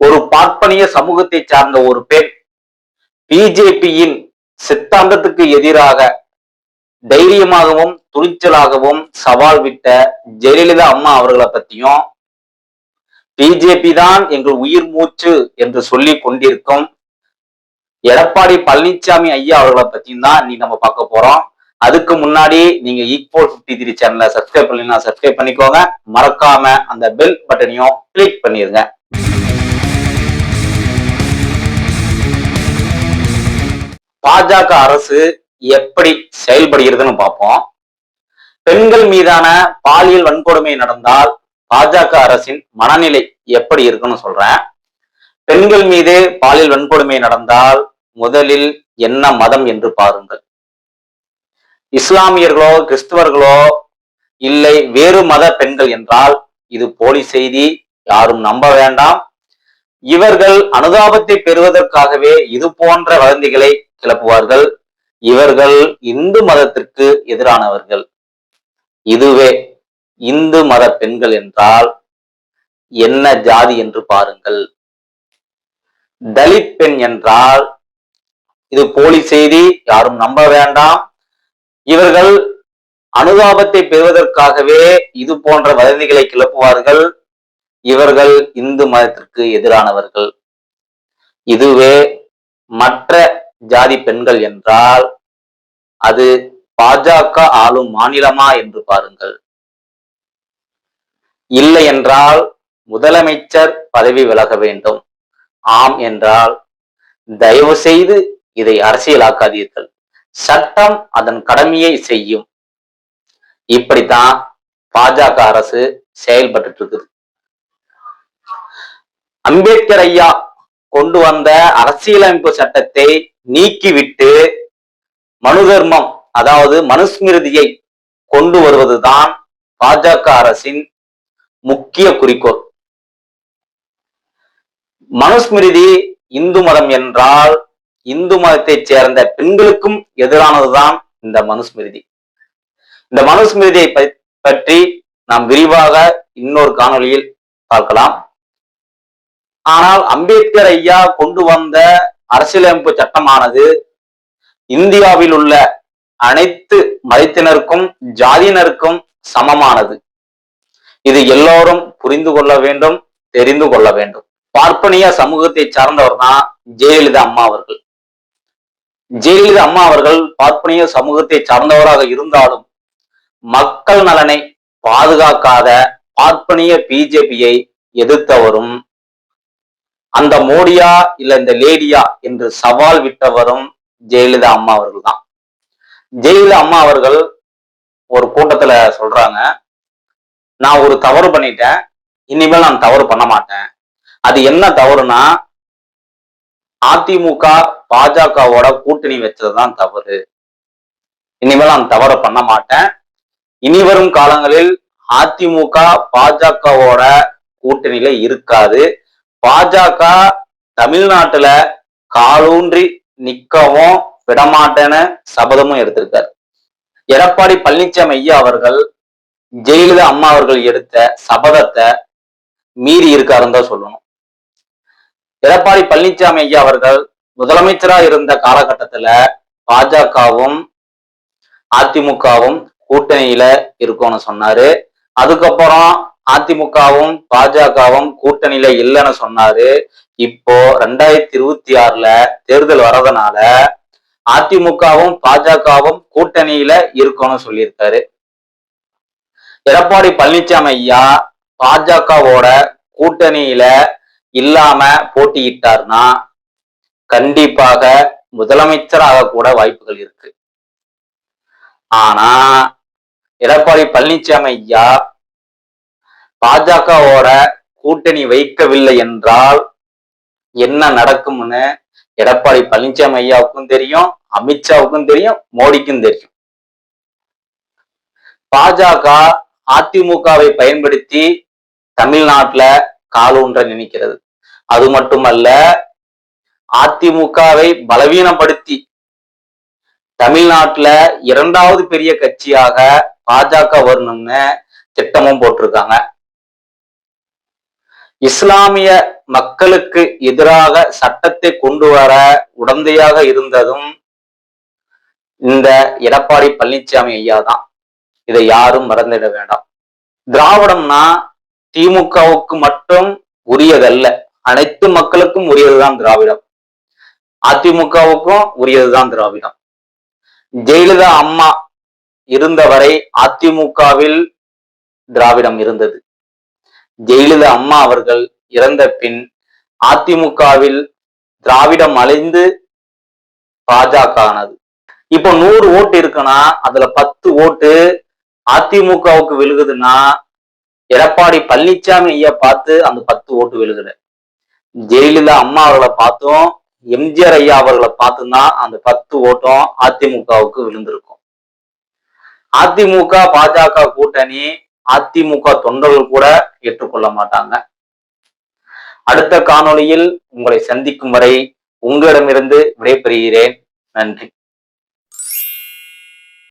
ஒரு பார்ப்பனிய சமூகத்தை சார்ந்த ஒரு பெண் பிஜேபியின் சித்தாந்தத்துக்கு எதிராக தைரியமாகவும் துணிச்சலாகவும் சவால் விட்ட ஜெயலலிதா அம்மா அவர்களை பத்தியும் பிஜேபி தான் எங்கள் உயிர் மூச்சு என்று சொல்லி கொண்டிருக்கும் எடப்பாடி பழனிசாமி ஐயா அவர்களை பத்தியும் தான் நீ நம்ம பார்க்க போறோம். அதுக்கு முன்னாடி நீங்க ஈக்வல் பிப்டி த்ரீ சேனலை சப்ஸ்கிரைப் பண்ணினா சப்ஸ்கிரைப் பண்ணிக்கோங்க. மறக்காம அந்த பெல் பட்டனையும் கிளிக் பண்ணிருங்க. பாஜக அரசு எப்படி செயல்படுகிறதுன்னு பார்ப்போம். பெண்கள் மீதான பாலியல் வன்கொடுமை நடந்தால் பாஜக அரசின் மனநிலை எப்படி இருக்குன்னு சொல்றேன். பெண்கள் மீது பாலியல் வன்கொடுமை நடந்தால் முதலில் என்ன மதம் என்று பாருங்கள். இஸ்லாமியர்களோ கிறிஸ்துவர்களோ இல்லை வேறு மத பெண்கள் என்றால் இது போலி செய்தி யாரும் நம்ப வேண்டாம். இவர்கள் அனுதாபத்தை பெறுவதற்காகவே இது போன்ற வதந்திகளை கிளப்புவார்கள் இவர்கள் இந்து மதத்திற்கு எதிரானவர்கள். இதுவே இந்து மத பெண்கள் என்றால் என்ன ஜாதி என்று பாருங்கள். தலித் பெண் என்றால் இது போலி செய்தி யாரும் நம்ப வேண்டாம். இவர்கள் அனுதாபத்தை பெறுவதற்காகவே இது போன்ற வதந்திகளை கிளப்புவார்கள். இவர்கள் இந்து மதத்திற்கு எதிரானவர்கள். இதுவே மற்ற ஜாதி பெண்கள் என்றால் அது பாஜக ஆளும் மாநிலமா என்று பாருங்கள். இல்லை என்றால் முதலமைச்சர் பதவி விலக வேண்டும். ஆம் என்றால் தயவு செய்து இதை அரசியலாக்காதீர்கள். சட்டம் அதன் கடமையை செய்யும். இப்படித்தான் பாஜக அரசு செயல்பட்டு இருக்குது. அம்பேத்கர் ஐயா கொண்டு வந்த அரசியலமைப்பு சட்டத்தை நீக்கிவிட்டு மனு தர்மம் அதாவது மனுஸ்மிருதியை கொண்டு வருவதுதான் பாஜக அரசின் முக்கிய குறிக்கோள். மனுஸ்மிருதி இந்து மதம் என்றால் இந்து மதத்தைச் சேர்ந்த பெண்களுக்கும் எதிரானதுதான் இந்த மனுஸ்மிருதி. இந்த மனுஸ்மிருதியை பற்றி நாம் விரிவாக இன்னொரு காணொளியில் பார்க்கலாம். ஆனால் அம்பேத்கர் ஐயா கொண்டு வந்த அரசியலமைப்பு சட்டமானது இந்தியாவில் உள்ள அனைத்து மதத்தினருக்கும் ஜாதியினருக்கும் சமமானது. இது எல்லோரும் புரிந்து கொள்ள வேண்டும் தெரிந்து கொள்ள வேண்டும். பார்ப்பனிய சமூகத்தை சார்ந்தவர் தான் ஜெயலலிதா அம்மா அவர்கள். ஜெயலலிதா அம்மா அவர்கள் பார்ப்பனிய சமூகத்தை சார்ந்தவராக இருந்தாலும் மக்கள் நலனை பாதுகாக்காத பார்ப்பனிய பிஜேபியை எதிர்த்தவரும் அந்த மோடியா இல்ல இந்த லேடியா என்று சவால் விட்டவரும் ஜெயலலிதா அம்மா அவர்கள் தான் ஜெயலலிதா அம்மா அவர்கள் ஒரு கூட்டத்துல சொல்றாங்க நான் ஒரு தவறு பண்ணிட்டேன் இனிமேல் நான் தவறு பண்ண மாட்டேன். அது என்ன தவறுனா அதிமுக பாஜகவோட கூட்டணி வச்சதுதான் தவறு. இனிமேல் நான் தவறு பண்ண மாட்டேன். இனி வரும் காலங்களில் அதிமுக பாஜகவோட கூட்டணியில இருக்காது. பாஜக தமிழ்நாட்டுல காலூன்றி நிக்கவும் விடமாட்டேன்னு சபதமும் எடுத்திருக்காரு. எடப்பாடி பழனிசாமி ஐயா அவர்கள் ஜெயலலிதா அம்மா அவர்கள் எடுத்த சபதத்தை மீறி இருக்காருன்னு தான் சொல்லணும். எடப்பாடி பழனிசாமி ஐயா அவர்கள் முதலமைச்சரா இருந்த காலகட்டத்துல பாஜகவும் அதிமுகவும் கூட்டணியில இருக்கும்னு சொன்னாரு. அதுக்கப்புறம் அதிமுகவும் பாஜகவும் கூட்டணியில இல்லைன்னு சொன்னாரு. இப்போ ரெண்டாயிரத்தி இருபத்தி ஆறுல தேர்தல் வர்றதுனால அதிமுகவும் பாஜகவும் கூட்டணியில இருக்கணும்னு சொல்லியிருக்காரு. எடப்பாடி பழனிசாமி ஐயா பாஜகவோட கூட்டணியில இல்லாம போட்டியிட்டார்னா கண்டிப்பாக முதலமைச்சராக கூட வாய்ப்புகள் இருக்கு. ஆனா எடப்பாடி பழனிசாமி ஐயா பாஜகவோட கூட்டணி வைக்கவில்லை என்றால் என்ன நடக்கும்னு எடப்பாடி பழனிசாமி ஐயாவுக்கும் தெரியும் அமித்ஷாவுக்கும் தெரியும் மோடிக்கும் தெரியும். பாஜக அதிமுகவை பயன்படுத்தி தமிழ்நாட்டுல காலூன்ற நினைக்கிறது. அது மட்டுமல்ல அதிமுகவை பலவீனப்படுத்தி தமிழ்நாட்டுல இரண்டாவது பெரிய கட்சியாக பாஜக வரணும்னு திட்டமும் போட்டிருக்காங்க. இஸ்லாமிய மக்களுக்கு எதிராக சட்டத்தை கொண்டு வர உடந்தையாக இருந்ததும் இந்த எடப்பாடி பழனிசாமி ஐயா தான். இதை யாரும் மறந்துட வேண்டாம். திராவிடம்னா திமுகவுக்கு மட்டும் உரியதல்ல. அனைத்து மக்களுக்கும் உரியதுதான் திராவிடம். அதிமுகவுக்கும் உரியதுதான் திராவிடம். ஜெயலலிதா அம்மா இருந்தவரை அதிமுகவில் திராவிடம் இருந்தது. ஜெயலலிதா அம்மா அவர்கள் இறந்த பின் அதிமுகவில் திராவிடம் அலைந்து பாஜக ஆனது இப்போ நூறு ஓட்டு இருக்குன்னா அதுல பத்து ஓட்டு அதிமுகவுக்கு விழுகுதுன்னா எடப்பாடி பழனிசாமி ஐயா பார்த்து அந்த பத்து ஓட்டு விழுகுது. ஜெயலலிதா அம்மா அவர்களை பார்த்தும் எம்ஜிஆர் ஐயா அவர்களை பார்த்தும் அந்த பத்து ஓட்டம் அதிமுகவுக்கு விழுந்திருக்கும். அதிமுக பாஜக கூட்டணி அதிமுக தொண்டர்கள் கூட ஏற்றுக்கொள்ள மாட்டாங்க அடுத்த காணொளியில் உங்களை சந்திக்கும் வரை உங்களிடமிருந்து விடைபெறுகிறேன். நன்றி.